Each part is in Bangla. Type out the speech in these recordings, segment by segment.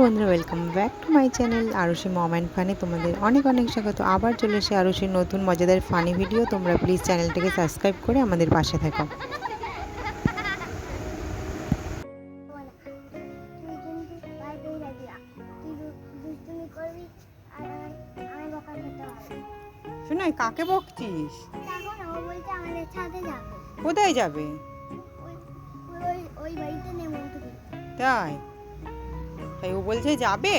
বন্ধুরা welcome back to my channel Arushi mom and funny তোমাদের অনেক অনেক স্বাগত। আবার চলে এসে আরুষির নতুন মজাদার ফানি ভিডিও তোমরা প্লিজ চ্যানেলটাকে সাবস্ক্রাইব করে আমাদের পাশে থাকো। শুনে কাকে বকছিস? কোথায় যাবে? তাই? তাই ও বলছে যাবে?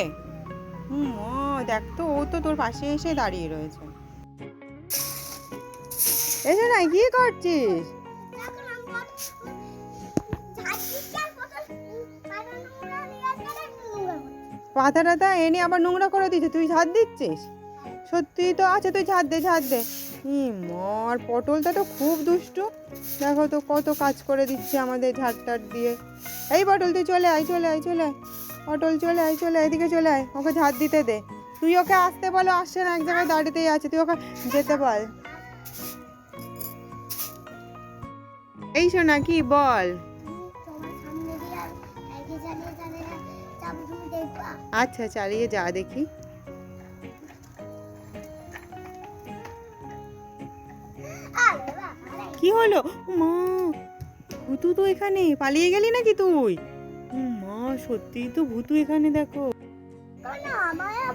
হুম, ও দেখ তো, ও তো তোর পাশে এসে দাঁড়িয়ে রয়েছে। এসে না, কি করছিস? পাতা টাতা এনে আবার নোংরা করে দিচ্ছে তুই ঝাড় দিচ্ছিস? সত্যি তো আছে, তুই ঝাড় দে ঝাড় দে। মর, পটলটা তো খুব দুষ্টু। দেখো তো কত কাজ করে দিচ্ছে আমাদের ঝাড় টাড় দিয়ে। এই পটল, তুই চলে আয় চলে আয় চলে আয়। পটল চলে আয় চলে আয়, এদিকে চলে আয়, ওকে ঝাড় দিতে দে। তুই ওকে আসতে বলো আসছে না, এক জায়গায় দাঁড়িয়েই আছে, তুই ওকে যেতে বল। এই শোনা, কি বল? আচ্ছা চালিয়ে যা দেখি। কি হলো? মা ভুতু তো এখানে, পালিয়ে গেলি নাকি তুই? সত্যিই তো ভূতু এখানে দেখো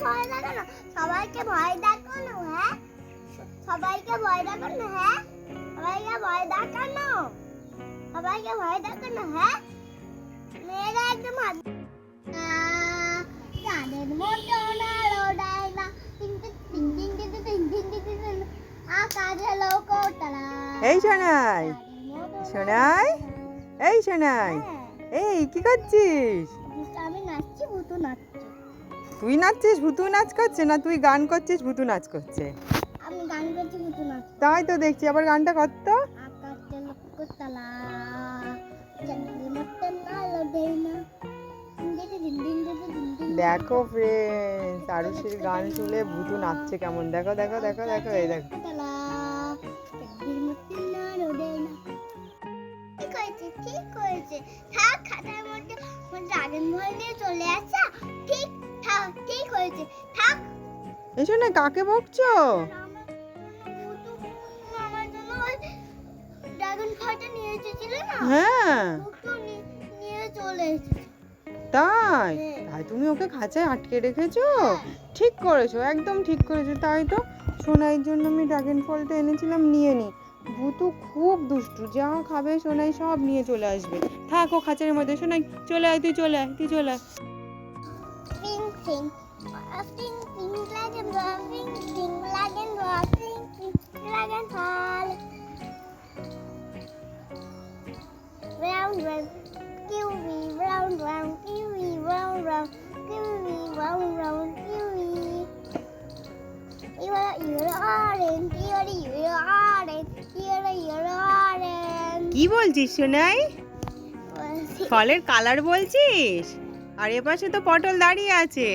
ভয় দেখানো সবাইকে ভয় দেখানো হ্যাঁ সবাইকে ভয় দেখানো হ্যাঁ সবাইকে ভয় দেখানো সবাইকে ভয় দেখানো হ্যাঁ মেয়েরা একদম তাদের মতো না লড়াই না আকাশে লোক এই শোনাই শোনাই এই শোনাই এই কি করছিস? আমি নাচছি ভুতু নাচছি। তুই নাচছিস ভুতু নাচ করছে না তুই গান করছিস ভুতু নাচ করছে? আমি গান করছি ভুতু নাচছি তাই তো দেখছি আবার গানটা কত দেখো ফ্রেন্ডস আরুষির গান শুনে ভুতু নাচছে কেমন? দেখো দেখো দেখো দেখো এই দেখো। ঠিক হয়েছে থাক খাতার মধ্যে নিয়ে চলে আসা ঠিক থাক ঠিক হয়েছে। থাক। এই শোনা কাকে বকছো? আমার জন্য ড্রাগন ফলটা নিয়ে এসেছিল না? হ্যাঁ। নিয়ে চলে এসেছে। তাই? হ্যাঁ। তাই তুমি ওকে খাঁচায় আটকে রেখেছো? ঠিক করেছ একদম ঠিক করেছ। তাই তো সোনাইয়ের জন্য আমি ড্রাগন ফলটা এনেছিলাম নিয়ে নি। ভুতু খুব দুষ্টু, যা খাবে সোনাই সব নিয়ে চলে আসবে। থাকো খাঁচার মধ্যে, সোনাই, চলে আয়, তুই চলে আয়, তুই চলে আয়। কিউ রাউন্ড রাউন্ড কিউ রাউন্ড রাউন্ড কিউ রাউন্ড রাউন্ড কিউ কি বলছিস সোনাই? ফলের কালার বলছিস? আর এ পাশে তো পটল দাঁড়িয়ে আছে।